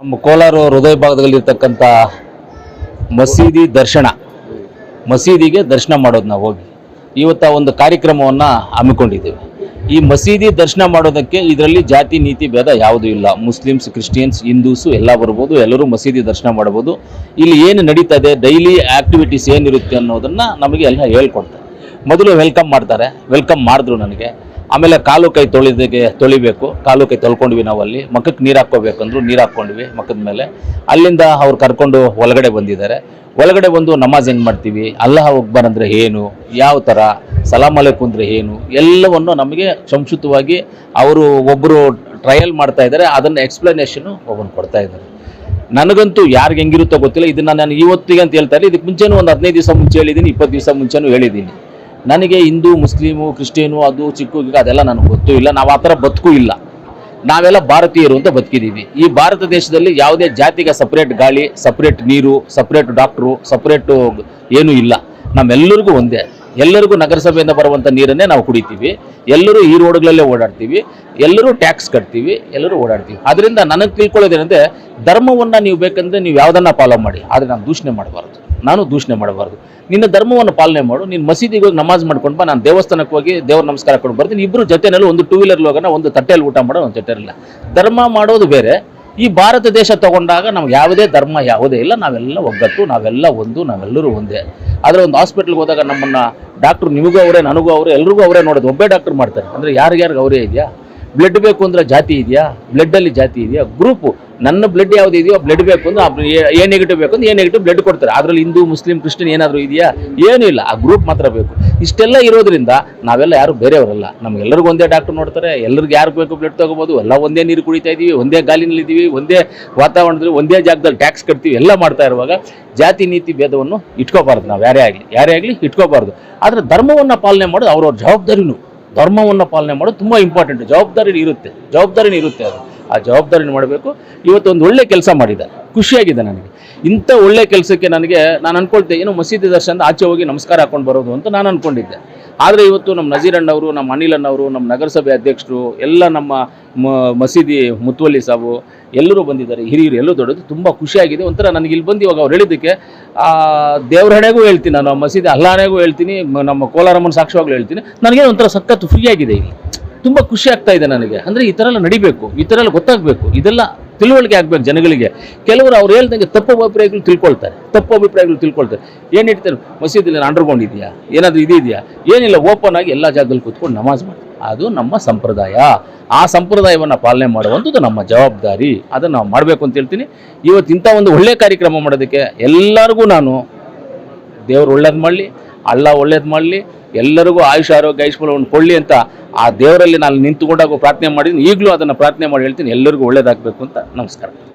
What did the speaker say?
ನಮ್ಮ ಕೋಲಾರ ಹೃದಯ ಭಾಗದಲ್ಲಿರ್ತಕ್ಕಂಥ ಮಸೀದಿ ದರ್ಶನ. ಮಸೀದಿಗೆ ದರ್ಶನ ಮಾಡೋದು ನಾವು ಹೋಗಿ. ಇವತ್ತ ಒಂದು ಕಾರ್ಯಕ್ರಮವನ್ನು ಹಮ್ಮಿಕೊಂಡಿದ್ದೇವೆ. ಈ ಮಸೀದಿ ದರ್ಶನ ಮಾಡೋದಕ್ಕೆ ಇದರಲ್ಲಿ ಜಾತಿ, ನೀತಿ, ಭೇದ ಯಾವುದೂ ಇಲ್ಲ. ಮುಸ್ಲಿಮ್ಸ್, ಕ್ರಿಶ್ಚಿಯನ್ಸ್, ಹಿಂದೂಸು ಎಲ್ಲ ಬರ್ಬೋದು, ಎಲ್ಲರೂ ಮಸೀದಿ ದರ್ಶನ ಮಾಡ್ಬೋದು ಇಲ್ಲಿ ಏನು ನಡೀತದೆ, ಡೈಲಿ ಆ್ಯಕ್ಟಿವಿಟೀಸ್ ಏನಿರುತ್ತೆ ಅನ್ನೋದನ್ನು ನಮಗೆ ಎಲ್ಲ ಹೇಳ್ಕೊಡ್ತಾರೆ. ಮೊದಲು ವೆಲ್ಕಮ್ ಮಾಡ್ತಾರೆ. ವೆಲ್ಕಮ್ ಮಾಡಿದ್ರು ನನಗೆ. ಆಮೇಲೆ ಕಾಲು ಕೈ ತೊಳಿದಿಗೆ ತೊಳಿಬೇಕು. ಕಾಲು ಕೈ ತೊಳ್ಕೊಂಡ್ವಿ ನಾವು ಅಲ್ಲಿ ಮಕ್ಕಕ್ಕೆ ನೀರು ಹಾಕ್ಕೋಬೇಕಂದ್ರು ನೀರು ಹಾಕ್ಕೊಂಡ್ವಿ ಮಕ್ಕದ ಮೇಲೆ. ಅಲ್ಲಿಂದ ಅವ್ರು ಕರ್ಕೊಂಡು ಒಳಗಡೆ ಬಂದಿದ್ದಾರೆ. ಒಳಗಡೆ ಬಂದು ನಮಾಜ್ ಹೆಂಗೆ ಮಾಡ್ತೀವಿ? ಅಲ್ಲಾಹ ಅಕ್ಬರ್ ಅಂದರೆ ಏನು? ಯಾವ ಥರ ಸಲಾಮ್ ಅಲೈಕು ಅಂದರೆ ಏನು? ಎಲ್ಲವನ್ನು ನಮಗೆ ಸಂಕ್ಷಿಪ್ತವಾಗಿ ಅವರು ಒಬ್ಬರು ಟ್ರಯಲ್ ಮಾಡ್ತಾ ಇದ್ದಾರೆ. ಅದನ್ನು ಎಕ್ಸ್ಪ್ಲನೇಷನು ಒಬ್ಬನು ಕೊಡ್ತಾ ಇದ್ದಾರೆ. ನನಗಂತೂ ಯಾರಿಗೆ ಹೆಂಗಿರುತ್ತೋ ಗೊತ್ತಿಲ್ಲ. ಇದನ್ನು ನಾನು ಇವತ್ತಿಗೆ ಅಂತ ಹೇಳ್ತಾ ಇಲ್ಲ ಇದಕ್ಕೆ ಮುಂಚೆನೂ ಒಂದು ಹದಿನೈದು ದಿವಸ ಮುಂಚೆ ಹೇಳಿದ್ದೀನಿ ಇಪ್ಪತ್ತು ದಿವಸ ಮುಂಚೆನೂ ಹೇಳಿದ್ದೀನಿ. ನನಗೆ ಹಿಂದೂ, ಮುಸ್ಲಿಮು, ಕ್ರಿಶ್ಚಿಯನು, ಅದು ಚಿಕ್ಕು ಅದೆಲ್ಲ ನನಗೆ ಗೊತ್ತೂ ಇಲ್ಲ. ನಾವು ಆ ಥರ ಬದುಕೂ ಇಲ್ಲ. ನಾವೆಲ್ಲ ಭಾರತೀಯರು ಅಂತ ಬದುಕಿದ್ದೀವಿ. ಈ ಭಾರತ ದೇಶದಲ್ಲಿ ಯಾವುದೇ ಜಾತಿಗೆ ಸಪ್ರೇಟ್ ಗಾಳಿ ಸಪ್ರೇಟ್ ನೀರು ಸಪ್ರೇಟ್ ಡಾಕ್ಟ್ರು ಸಪ್ರೇಟು ಏನೂ ಇಲ್ಲ. ನಮ್ಮೆಲ್ಲರಿಗೂ ಒಂದೇ. ಎಲ್ಲರಿಗೂ ನಗರಸಭೆಯಿಂದ ಬರುವಂಥ ನೀರನ್ನೇ ನಾವು ಕುಡಿತೀವಿ. ಎಲ್ಲರೂ ಈ ರೋಡ್ಗಳಲ್ಲೇ ಓಡಾಡ್ತೀವಿ. ಎಲ್ಲರೂ ಟ್ಯಾಕ್ಸ್ ಕಟ್ತೀವಿ. ಎಲ್ಲರೂ ಓಡಾಡ್ತೀವಿ. ಅದರಿಂದ ನನಗೆ ತಿಳ್ಕೊಳ್ಳೋದೇನೆಂದರೆ ಧರ್ಮವನ್ನು ನೀವು ಬೇಕಂದರೆ ನೀವು ಯಾವುದನ್ನ ಫಾಲೋ ಮಾಡಿ. ಆದರೆ ನಾನು ದೂಷಣೆ ಮಾಡಬಾರ್ದು. ನಾನು ದೂಷಣೆ ಮಾಡಬಾರ್ದು. ನಿನ್ನ ಧರ್ಮವನ್ನು ಪಾಲನೆ ಮಾಡು, ನೀನು ಮಸೀದಿಗೆ ಹೋಗಿ ನಮಾಜ್ ಮಾಡ್ಕೊಂಡು ಬಾ, ನಾನು ದೇವಸ್ಥಾನಕ್ಕೆ ಹೋಗಿ ದೇವ್ರ ನಮಸ್ಕಾರ ಕೊಡು ಬರ್ತೀನಿ. ಇಬ್ಬರು ಜೊತೆನಲ್ಲಿ ಒಂದು ಟೂ ವೀಲರ್ ಹೋಗೋಣ, ಒಂದು ತಟ್ಟೆಯಲ್ಲಿ ಊಟ ಮಾಡೋಣ, ಒಂದು ತಟ್ಟೆಲ್ಲ ಧರ್ಮ ಮಾಡೋದು ಬೇರೆ. ಈ ಭಾರತ ದೇಶ ತಗೊಂಡಾಗ ನಮ್ಗೆ ಯಾವುದೇ ಧರ್ಮ ಯಾವುದೇ ಇಲ್ಲ. ನಾವೆಲ್ಲ ಒಗ್ಗಟ್ಟು, ನಾವೆಲ್ಲ ಒಂದು, ನಾವೆಲ್ಲರೂ ಒಂದೇ. ಆದರೆ ಒಂದು ಹಾಸ್ಪಿಟ್ಲ್ಗೆ ಹೋದಾಗ ನಮ್ಮನ್ನು ಡಾಕ್ಟ್ರು ನಿಮಗೂ ಅವರೇ, ನನಗೂ ಅವರೇ, ಎಲ್ರಿಗೂ ಅವರೇ ನೋಡೋದು. ಒಬ್ಬೇ ಡಾಕ್ಟ್ರು ಮಾಡ್ತಾರೆ. ಅಂದರೆ ಯಾರಿಗ್ಯಾರಿಗೆ ಅವರೇ ಇದೆಯಾ? ಬ್ಲಡ್ ಬೇಕು ಅಂದ್ರೆ ಜಾತಿ ಇದೆಯಾ? ಬ್ಲಡ್ಡಲ್ಲಿ ಜಾತಿ ಇದೆಯಾ? ಗ್ರೂಪು ನನ್ನ ಬ್ಲಡ್ ಯಾವ್ದು ಇದೆಯೋ ಬ್ಲಡ್ ಬೇಕು ಅಂದ್ರೆ ಎ ನೆಗೆಟಿವ್ ಬೇಕು ಅಂದ್ರೆ ಎ ನೆಗೆಟಿವ್ ಬ್ಲಡ್ ಕೊಡ್ತಾರೆ. ಅದರಲ್ಲಿ ಹಿಂದೂ, ಮುಸ್ಲಿಂ, ಕ್ರಿಶ್ಚಿಯನ್ ಏನಾದರೂ ಇದೆಯಾ? ಏನೂ ಇಲ್ಲ. ಆ ಗ್ರೂಪ್ ಮಾತ್ರ ಬೇಕು. ಇಷ್ಟೆಲ್ಲ ಇರೋದ್ರಿಂದ ನಾವೆಲ್ಲ ಯಾರು ಬೇರೆಯವರಲ್ಲ. ನಮ್ಗೆಲ್ಲರಿಗೂ ಒಂದೇ ಡಾಕ್ಟರ್ ನೋಡ್ತಾರೆ. ಎಲ್ಲರಿಗೂ ಯಾರು ಬೇಕು ಬ್ಲಡ್ ತಗೋಬೋದು? ಎಲ್ಲ ಒಂದೇ ನೀರು ಕುಡಿತಾ ಇದ್ದೀವಿ ಒಂದೇ ಗಾಲಿನಲ್ಲಿ ಇದ್ದೀವಿ ಒಂದೇ ವಾತಾವರಣದಲ್ಲಿ ಒಂದೇ ಜಾಗದಲ್ಲಿ ಟ್ಯಾಕ್ಸ್ ಕಟ್ತೀವಿ. ಎಲ್ಲ ಮಾಡ್ತಾ ಇರುವಾಗ ಜಾತಿ, ನೀತಿ, ಭೇದವನ್ನು ಇಟ್ಕೋಬಾರ್ದು. ನಾವು ಯಾರೇ ಆಗಲಿ ಯಾರೇ ಆಗಲಿ ಇಟ್ಕೋಬಾರ್ದು. ಆದರೆ ಧರ್ಮವನ್ನು ಪಾಲನೆ ಮಾಡೋದು ಅವ್ರವ್ರ ಜವಾಬ್ದಾರಿನೂ. ಧರ್ಮವನ್ನು ಪಾಲನೆ ಮಾಡೋದು ತುಂಬ ಇಂಪಾರ್ಟೆಂಟ್ ಜವಾಬ್ದಾರಿ ಇರುತ್ತೆ, ಜವಾಬ್ದಾರಿನೇ ಇರುತ್ತೆ ಅದು. ಆ ಜವಾಬ್ದಾರಿನ ಮಾಡಬೇಕು. ಇವತ್ತು ಒಂದು ಒಳ್ಳೆ ಕೆಲಸ ಮಾಡಿದೆ ಖುಷಿಯಾಗಿದೆ ನನಗೆ. ಇಂಥ ಒಳ್ಳೆ ಕೆಲಸಕ್ಕೆ ನನಗೆ ನಾನು ಅನ್ಕೊಳ್ತೆ, ಏನು ಮಸೀದಿ ದರ್ಶನ ಆಚೆ ಹೋಗಿ ನಮಸ್ಕಾರ ಹಾಕೊಂಡು ಬರೋದು ಅಂತ ನಾನು ಅನ್ಕೊಂಡಿದ್ದೆ. ಆದರೆ ಇವತ್ತು ನಮ್ಮ ನಜೀರಣ್ಣವರು, ನಮ್ಮ ಅನಿಲಣ್ಣವರು, ನಮ್ಮ ನಗರಸಭೆ ಅಧ್ಯಕ್ಷರು, ಎಲ್ಲ ನಮ್ಮ ಮಸೀದಿ ಮುತ್ವಲ್ಲಿ ಸಾಬು ಎಲ್ಲರೂ ಬಂದಿದ್ದಾರೆ. ಹಿರಿಯರು ಎಲ್ಲರೂ ದೊಡ್ಡದು. ತುಂಬ ಖುಷಿಯಾಗಿದೆ. ಒಂಥರ ನನಗೆ ಇಲ್ಲಿ ಬಂದು ಇವಾಗ ಅವ್ರು ಹೇಳಿದ್ದಕ್ಕೆ ಆ, ದೇವ್ರ ಹಣೆಗೂ ಹೇಳ್ತೀನಿ ನಾನು ಆ ಮಸೀದಿ ಅಲ್ಲಾನೆಗೂ ಹೇಳ್ತೀನಿ ನಮ್ಮ ಕೋಲಾರಮ್ಮನ ಸಾಕ್ಷಿವಾಗಲೂ ಹೇಳ್ತೀನಿ. ನನಗೆ ಒಂಥರ ಸಖತ್ ಫ್ರೀ ಆಗಿದೆ ಇಲ್ಲಿ. ತುಂಬ ಖುಷಿ ಆಗ್ತಾ ಇದೆ ನನಗೆ. ಅಂದರೆ ಈ ಥರ ಎಲ್ಲ ನಡಿಬೇಕು ಈ ಥರ ಎಲ್ಲ ಗೊತ್ತಾಗಬೇಕು. ಇದೆಲ್ಲ ತಿಳುವಳಿಕೆ ಆಗಬೇಕು ಜನಗಳಿಗೆ. ಕೆಲವರು ಅವ್ರು ಹೇಳ್ದಂಗೆ ತಪ್ಪು ಅಭಿಪ್ರಾಯಗಳು ತಿಳ್ಕೊಳ್ತಾರೆ. ತಪ್ಪು ಅಭಿಪ್ರಾಯಗಳು ತಿಳ್ಕೊಳ್ತಾರೆ. ಏನು ಹೇಳ್ತಾರೆ? ಮಸೀದಿಲಿ ಅಂಡರ್ಗ್ರೌಂಡ್ ಏನಾದರೂ ಇದೆಯಾ ಏನಿಲ್ಲ ಓಪನ್ ಆಗಿ ಎಲ್ಲ ಜಾಗದಲ್ಲಿ ಕೂತ್ಕೊಂಡು ನಮಾಜ್ ಮಾಡಿ ಅದು ನಮ್ಮ ಸಂಪ್ರದಾಯ. ಆ ಸಂಪ್ರದಾಯವನ್ನು ಪಾಲನೆ ಮಾಡುವಂಥದ್ದು ನಮ್ಮ ಜವಾಬ್ದಾರಿ. ಅದನ್ನು ನಾವು ಮಾಡಬೇಕು ಅಂತ ಹೇಳ್ತೀನಿ. ಇವತ್ತು ಇಂಥ ಒಂದು ಒಳ್ಳೆ ಕಾರ್ಯಕ್ರಮ ಮಾಡೋದಕ್ಕೆ ಎಲ್ಲರಿಗೂ ನಾನು ದೇವರು ಒಳ್ಳೇದು ಮಾಡಲಿ, ಅಲ್ಲ ಒಳ್ಳೇದು ಮಾಡಲಿ, ಎಲ್ಲರಿಗೂ ಆಯುಷ ಆರೋಗ್ಯ ಐಶ್ವರ್ಯವನ್ನು ಕೊಡಲಿ ಅಂತ ಆ ದೇವರಲ್ಲಿ ನಾನು ನಿಂತುಕೊಂಡಾಗ ಪ್ರಾರ್ಥನೆ ಮಾಡಿದ್ದೀನಿ. ಈಗಲೂ ಅದನ್ನು ಪ್ರಾರ್ಥನೆ ಮಾಡಿ ಹೇಳ್ತೀನಿ. ಎಲ್ಲರಿಗೂ ಒಳ್ಳೇದಾಗಬೇಕು ಅಂತ ನಮಸ್ಕಾರ.